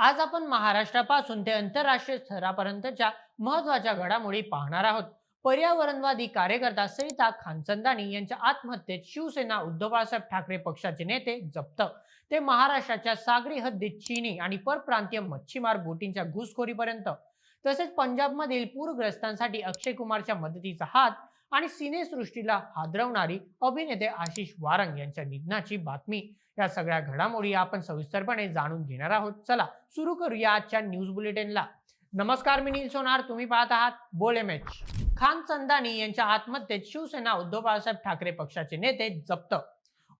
आज आपण महाराष्ट्रापासून ते आंतरराष्ट्रीय स्तरापर्यंतच्या महत्त्वाच्या घडामोडी पाहणार आहोत. पर्यावरणवादी कार्यकर्ता सरिता खानचंदानी यांच्या आत्महत्येत शिवसेना उद्धव बाळासाहेब ठाकरे पक्षाचे नेते जप्त. ते महाराष्ट्राच्या सागरी हद्दीत चीनी आणि परप्रांतीय मच्छीमार बोटींच्या घुसखोरीपर्यंत. तसेच पंजाबमधील पूरग्रस्तांसाठी अक्षय कुमारच्या मदतीचा हात आणि सिनेसृष्टीला हादरवणारी अभिनेते आशिष वारंग यांच्या निधनाची बातमी. या सगळ्या घडामोडी आपण सविस्तरपणे जाणून घेणार आहोत. चला सुरू करूया आजच्या न्यूज बुलेटिनला. नमस्कार मी नील सोनार. तुम्ही पाहत आहात बोले मॅच खान चंदानी यांच्या आत्महत्येत शिवसेना उद्धव बाळासाहेब ठाकरे पक्षाचे नेते जप्त.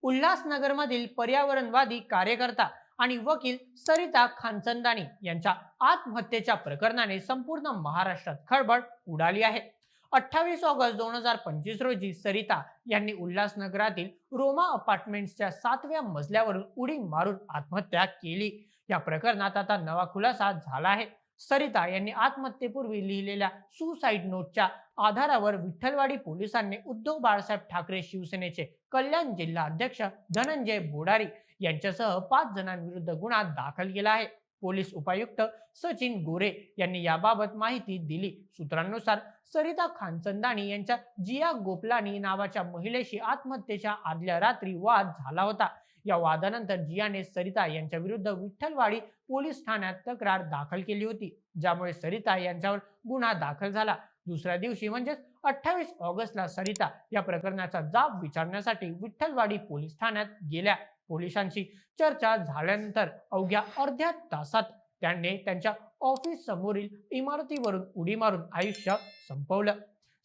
उल्हासनगरमधील पर्यावरणवादी कार्यकर्ता आणि वकील सरिता खानचंदानी यांच्या आत्महत्येच्या प्रकरणाने संपूर्ण महाराष्ट्रात खळबळ उडाली आहे. अठ्ठावीस ऑगस्ट दोन हजार पंचवीस रोजी सरिता यांनी उल्हासनगरातील रोमा अपार्टमेंट्सच्या सातव्या मजल्यावरून उडी मारून आत्महत्या केली. या प्रकरणात आता नवा खुलासा झाला आहे. सरिता यांनी आत्महत्येपूर्वी लिहिलेल्या सुसाईड नोटच्या आधारावर विठ्ठलवाडी पोलिसांनी उद्धव बाळासाहेब ठाकरे शिवसेनेचे कल्याण जिल्हा अध्यक्ष धनंजय बोडारी यांच्यासह पाच जणांविरुद्ध गुन्हा दाखल केला आहे. पोलीस उपायुक्त सचिन गोरे यांनी याबाबत माहिती दिली. सूत्रांनुसार सरिता खानचंदानी यांच्या जिया गोपलानी नावाच्या महिलेशी आत्महत्येच्या आदल्या रात्री वाद झाला होता. या वादानंतर जियाने सरिता यांच्या विरुद्ध विठ्ठलवाडी पोलीस ठाण्यात तक्रार दाखल केली होती. ज्यामुळे सरिता यांच्यावर गुन्हा दाखल झाला. दुसऱ्या दिवशी म्हणजेच अठ्ठावीस ऑगस्टला सरिता या प्रकरणाचा जाब विचारण्यासाठी विठ्ठलवाडी पोलीस ठाण्यात गेल्या. पोलिसांशी चर्चा झाल्यानंतर अवघ्या अर्ध्या तासात त्यांनी त्यांच्या ऑफिस समोरील इमारतीवरून उडी मारून आयुष्य संपवलं.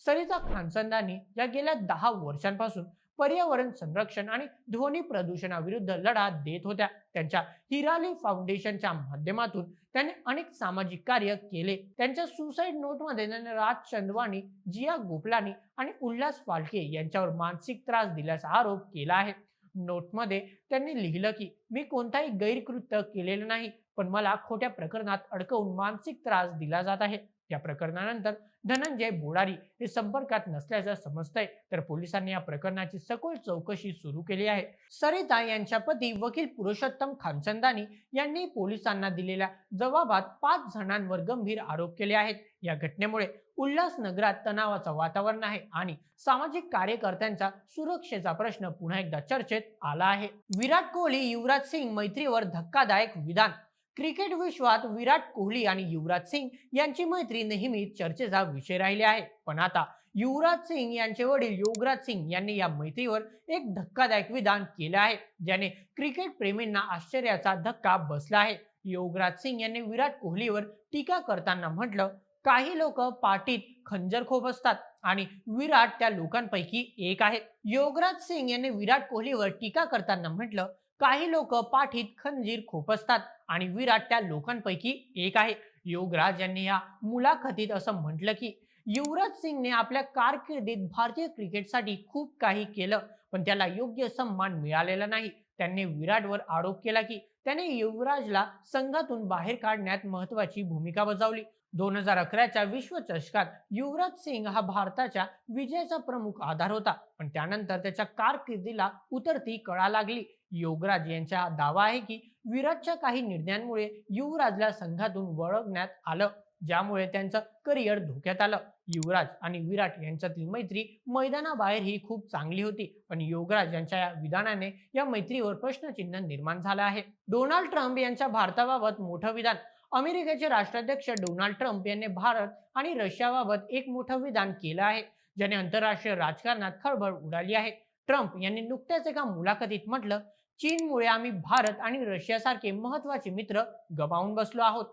सरिता खानसंदानी या गेल्या दहा वर्षांपासून पर्यावरण संरक्षण आणि ध्वनी प्रदूषणाविरुद्ध लढा देत होत्या. त्यांच्या हिराली फाउंडेशनच्या माध्यमातून त्यांनी अनेक सामाजिक कार्य केले. त्यांच्या सुसाईड नोटमध्ये त्यांनी राज चंदवानी जिया गोपलानी आणि उल्हास फालके यांच्यावर मानसिक त्रास दिल्याचा आरोप केला आहे. नोटमध्ये त्यांनी लिहिलं की मी कोणताही गैरकृत्य केलेलं नाही पण मला खोट्या प्रकरणात अडकवून मानसिक त्रास दिला जात आहे. या प्रकरणानंतर धनंजय बोडारी हे संपर्कात नसल्याचं समजतंय. तर पोलिसांनी या प्रकरणाची सखोल चौकशी सुरू केली आहे. सरिता यांच्या पती वकील पुरुषोत्तम खानचंदानी यांनी पोलिसांना दिलेल्या जबाबात पाच जणांवर गंभीर आरोप केले आहेत. या घटनेमुळे उल्हासनगरात तणावाचं वातावरण आहे आणि सामाजिक कार्यकर्त्यांचा सुरक्षेचा प्रश्न पुन्हा एकदा चर्चेत आला आहे. विराट कोहली युवराज सिंग मैत्रीवर धक्कादायक विधान क्रिकेट विश्वात विराट कोहली आणि युवराज सिंग यांची मैत्री नेहमीच चर्चेचा विषय राहिली आहे. पण आता युवराज सिंग यांचे वडील योगराज सिंग यांनी या मैत्रीवर एक धक्कादायक विधान केले आहे ज्याने क्रिकेट प्रेमींना आश्चर्याचा धक्का बसला आहे. योगराज सिंग यांनी विराट कोहलीवर टीका करताना म्हटलं काही लोक पाठीत खंजर खोपसतात आणि विराट त्या लोकांपैकी एक आहे योगराज सिंग यांनी विराट कोहलीवर टीका करताना म्हटलं काही लोक पाठीत खंजीर खोपसतात आणि विराट त्या लोकांपैकी एक आहे. योगराज यांनी या मुलाखतीत असं म्हटलं की युवराज सिंगने आपल्या कारकिर्दीत भारतीय क्रिकेटसाठी खूप काही केलं पण त्याला योग्य सन्मान मिळालेला नाही. त्यांनी विराटवर आरोप केला की त्याने युवराजला संघातून बाहेर काढण्यात महत्वाची भूमिका बजावली. दोन हजार अकराच्या विश्वचषकात युवराज सिंग हा भारताच्या विजयाचा प्रमुख आधार होता. पण त्यानंतर त्याच्या कारकिर्दीला उतरती कळा लागली. योगराज यांचा दावा आहे की विराटच्या काही निर्णयांमुळे युवराजला संघातून वळवण्यात आलं ज्यामुळे त्यांचं करिअर धोक्यात आलं. युवराज आणि विराट यांच्यातील मैत्री मैदानाबाहेर ही खूप चांगली होती. पण योगराज यांच्या या विधानाने या मैत्रीवर प्रश्नचिन्ह निर्माण झालं आहे. डोनाल्ड ट्रम्प यांच्या भारताबाबत मोठं विधान अमेरिकेचे राष्ट्राध्यक्ष डोनाल्ड ट्रम्प यांनी भारत आणि रशियाबाबत एक मोठं विधान केलं आहे ज्याने आंतरराष्ट्रीय राजकारणात खळबळ उडाली आहे. ट्रम्प यांनी नुकत्याच एका मुलाखतीत म्हटलं चीनमुळे आम्ही भारत आणि रशियासारखे महत्त्वाचे मित्र गमावून बसलो आहोत.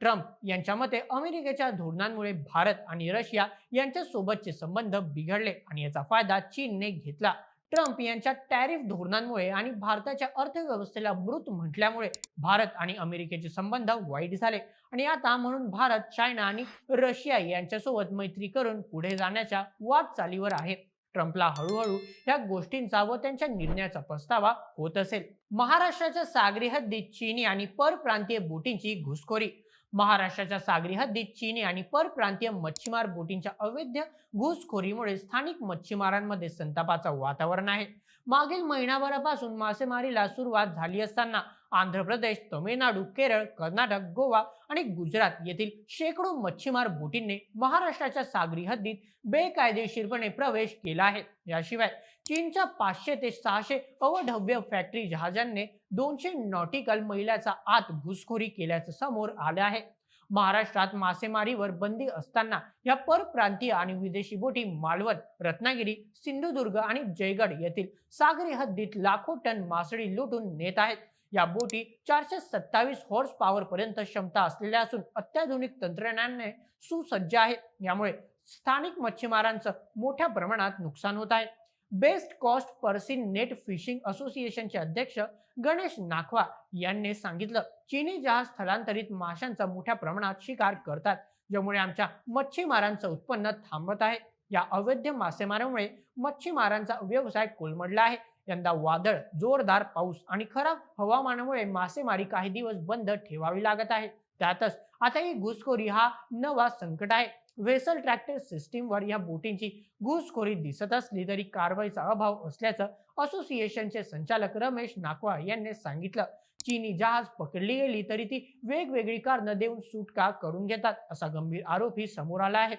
ट्रम्प यांच्या मते अमेरिकेच्या धोरणांमुळे भारत आणि रशिया यांच्या सोबतचे संबंध बिघडले आणि याचा फायदा चीनने घेतला. ट्रम्प यांच्या टॅरिफ धोरणांमुळे आणि भारताच्या अर्थव्यवस्थेला मृत म्हटल्यामुळे भारत आणि अमेरिकेचे संबंध वाईट झाले. आणि आता म्हणून भारत चायना आणि रशिया यांच्यासोबत मैत्री करून पुढे जाण्याच्या वाटचालीवर आहे. ट्रम्पला हळूहळू या गोष्टींचा व त्यांच्या निर्णयाचा पस्तावा होत असेल. महाराष्ट्राच्या सागरी हद्दीत चीनी आणि परप्रांतीय बोटींची घुसखोरी महाराष्ट्राच्या सागरी हद्दीत चीनी आणि परप्रांतीय मच्छीमार बोटींच्या अवैध घुसखोरीमुळे स्थानिक मच्छीमारांमध्ये संतापाचं वातावरण आहे. मागील महिनाभरापासून मासेमारीला सुरुवात झाली असताना आंध्र प्रदेश तमिळनाडू केरळ कर्नाटक गोवा आणि गुजरात येथील शेकडो मच्छीमार बोटींनी महाराष्ट्राच्या सागरी हद्दीत बेकायदेशीरपणे प्रवेश केला आहे. याशिवाय चीनच्या पाचशे ते सहाशे अवढव्य फॅक्टरी जहाजांनी दोनशे नॉटिकल मैलाचा आत घुसखोरी केल्याचं समोर आलं आहे. महाराष्ट्रात मासेमारीवर बंदी असताना या परप्रांतीय आणि विदेशी बोटी मालवण रत्नागिरी सिंधुदुर्ग आणि जयगड येथील सागरी हद्दीत लाखो टन मासळी लुटून नेत आहेत. या बोटी चारशे सत्तावीस हॉर्स पॉवर पर्यंत क्षमता असलेल्या असून अत्याधुनिक तंत्रज्ञानाने सुसज्ज आहे यामुळे स्थानिक मच्छीमारांचं मोठ्या प्रमाणात नुकसान होत आहे. West coast purse seine net fishing असोसिएशनचे अध्यक्ष गणेश नाखवा यांनी सांगितलं चीनी जहाज स्थलांतरित माशांचा मोठ्या प्रमाणात शिकार करतात ज्यामुळे आमच्या मच्छीमारांचं उत्पन्न थांबत आहे. या अवैध मासेमारीमुळे मच्छीमारांचा व्यवसाय कोलमडला आहे. यंदा वादळ जोरदार पाऊस आणि खराब हवामानामुळे मासेमारी काही दिवस बंद ठेवावी लागत आहे. त्यातच आता ही घुसखोरी हा नवा संकट आहे. वेसल ट्रॅक्टर सिस्टीमवर या बोटींची घुसखोरी दिसत असली तरी कारवाईचा अभाव असल्याचं असोसिएशनचे संचालक रमेश नाकवा यांनी सांगितलं. चीनी जहाज पकडली गेली तरी ती वेगवेगळी कारणं देऊन सुटका करून घेतात असा गंभीर आरोपही समोर आला आहे.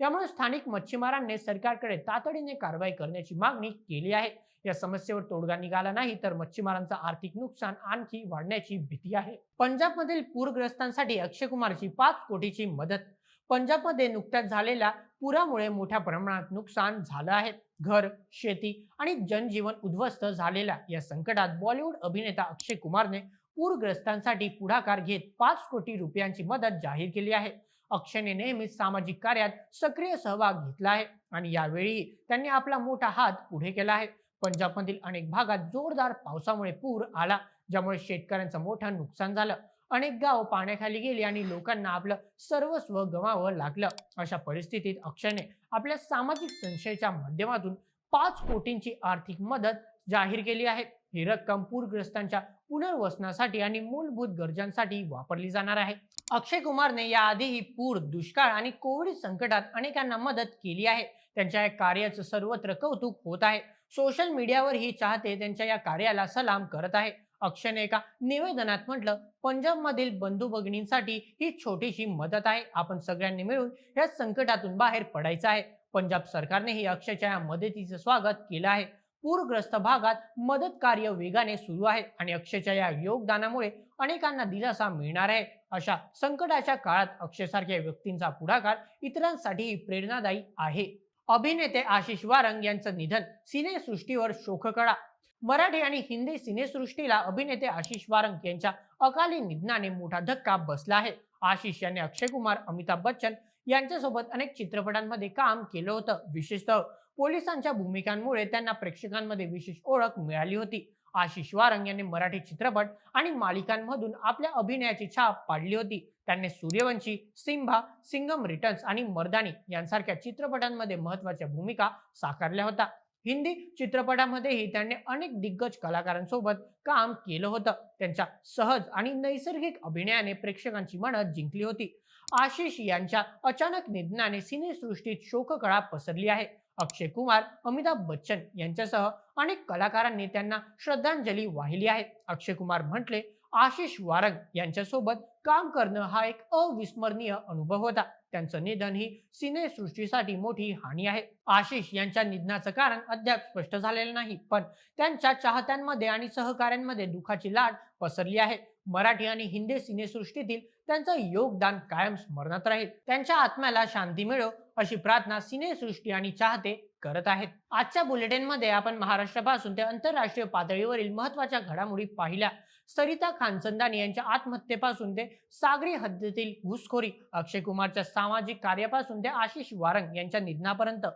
यामुळे स्थानिक मच्छीमारांनी सरकारकडे तातडीने कारवाई करण्याची मागणी केली आहे. या समस्येवर तोडगा निघाला नाही तर मच्छीमारांचं आर्थिक नुकसान आणखी वाढण्याची भीती आहे. पंजाबमधील पूरग्रस्तांसाठी अक्षय कुमारची पाच कोटीची मदत पंजाबमध्ये नुकत्याच झालेल्या पुरामुळे मोठ्या प्रमाणात नुकसान झालं आहे. घर शेती आणि जनजीवन उद्ध्वस्त झालेल्या या संकटात बॉलिवूड अभिनेता अक्षय कुमारने पूरग्रस्तांसाठी पुढाकार घेत पाच कोटी रुपयांची मदत जाहीर केली आहे. अक्षयने नेहमीच सामाजिक कार्यात सक्रिय सहभाग घेतला आहे आणि यावेळी त्यांनी आपला मोठा हात पुढे केला आहे. पंजाबमधील अनेक भागात जोरदार पावसामुळे पूर आला ज्यामुळे शेतकऱ्यांचं मोठं नुकसान झालं. अनेक गाव पाण्याखाली गेली आणि लोकांना आपलं सर्वस्व गमावं लागलं. अशा परिस्थितीत अक्षयने आपल्या सामाजिक संशयाच्या माध्यमातून पाच कोटींची आर्थिक मदत जाहीर केली आहे. ही रक्कम पूरग्रस्तांच्या पुनर्वसनासाठी आणि मूलभूत गरजांसाठी वापरली जाणार आहे. अक्षय कुमारने याआधीही पूर दुष्काळ आणि कोविड संकटात अनेकांना मदत केली आहे. त्यांच्या या कार्याचं सर्वत्र कौतुक होत आहे. सोशल मीडियावर ही चाहते त्यांच्या या कार्याला सलाम करत आहे. अक्षयने एका निवेदनात म्हटलं पंजाबमधील बंधू भगिनींसाठी ही छोटीशी मदत आहे. आपण सगळ्यांनी मिळून या संकटातून बाहेर पडायचं आहे. पंजाब सरकारनेही अक्षयच्या या मदतीचं स्वागत केलं आहे. पूरग्रस्त भागात मदत कार्य वेगाने सुरू आहे आणि अक्षयच्या या योगदानामुळे अनेकांना दिलासा मिळणार आहे. अशा संकटाच्या काळात अक्षयसारख्या व्यक्तींचा पुढाकार इतरांसाठीही प्रेरणादायी आहे. अभिनेते आशिष वारंग यांचं निधन सिनेसृष्टीवर शोककळा मराठी आणि हिंदी सिनेसृष्टीला अभिनेते आशिष वारंग यांच्या अकाली निधनाने मोठा धक्का बसला आहे. आशिष यांनी अक्षय कुमार अमिताभ बच्चन यांच्यासोबत अनेक चित्रपटांमध्ये काम केलं होतं. विशेषतः पोलिसांच्या भूमिकांमुळे त्यांना प्रेक्षकांमध्ये विशेष ओळख मिळाली होती. आशिष वारंग यांनी मराठी चित्रपट आणि मालिकांमधून आपल्या अभिनयाची छाप पाडली होती. त्यांनी सूर्यवंशी सिंभा सिंगम रिटर्न्स आणि मर्दानी यांसारख्या चित्रपटांमध्ये महत्त्वाच्या भूमिका साकारल्या होत्या. हिंदी चित्रपटामध्येही त्यांनी अनेक दिग्गज कलाकारांसोबत काम केलं होतं. त्यांच्या सहज आणि नैसर्गिक अभिनयाने प्रेक्षकांची मनं जिंकली होती. आशिष यांच्या अचानक निधनाने सिनेसृष्टीत शोककळा पसरली आहे. अक्षय कुमार अमिताभ बच्चन यांच्यासह अनेक कलाकारांनी त्यांना श्रद्धांजली वाहिली आहे. अक्षय कुमार म्हटले आशिष वारंग यांच्यासोबत काम करणं हा एक अविस्मरणीय अनुभव होता. त्यांचं निधन ही सिनेसृष्टीसाठी मोठी हानी आहे. आशिष यांच्या निधनाचं कारण अद्याप स्पष्ट झालेलं नाही पण त्यांच्या चाहत्यांमध्ये आणि सहकाऱ्यांमध्ये दुःखाची लाट पसरली आहे. मराठी आणि हिंदी सिनेसृष्टीतील त्यांचं योगदान कायम स्मरणात राहील. त्यांच्या आत्म्याला शांती मिळो अशी प्रार्थना सिनेसृष्टी आणि चाहते करत आहेत. आजच्या बुलेटिनमध्ये आपण महाराष्ट्रापासून ते आंतरराष्ट्रीय पातळीवरील महत्त्वाच्या घडामोडी पाहिल्या. सरिता खानचंदानी यांच्या आत्महत्येपासून ते सागरी हद्दीतील घुसखोरी अक्षय कुमारच्या सामाजिक कार्यापासून ते आशिष वारंग यांच्या निधनापर्यंत.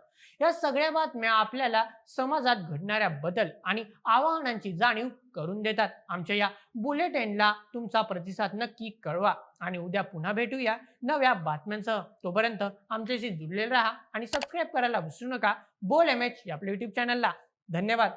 या सगळ्या बातम्या आपल्याला समाजात घडणाऱ्या बदल आणि आव्हानांची जाणीव करून देतात. आमच्या या बुलेटिनला तुमचा प्रतिसाद नक्की कळवा. आणि उद्या पुन्हा भेटूया नव्या बातम्यांसह. तोपर्यंत आमच्याशी जुडलेले राहा आणि सबस्क्राईब करायला विसरू नका. बोल एम एच या आपल्या युट्यूब चॅनलला धन्यवाद.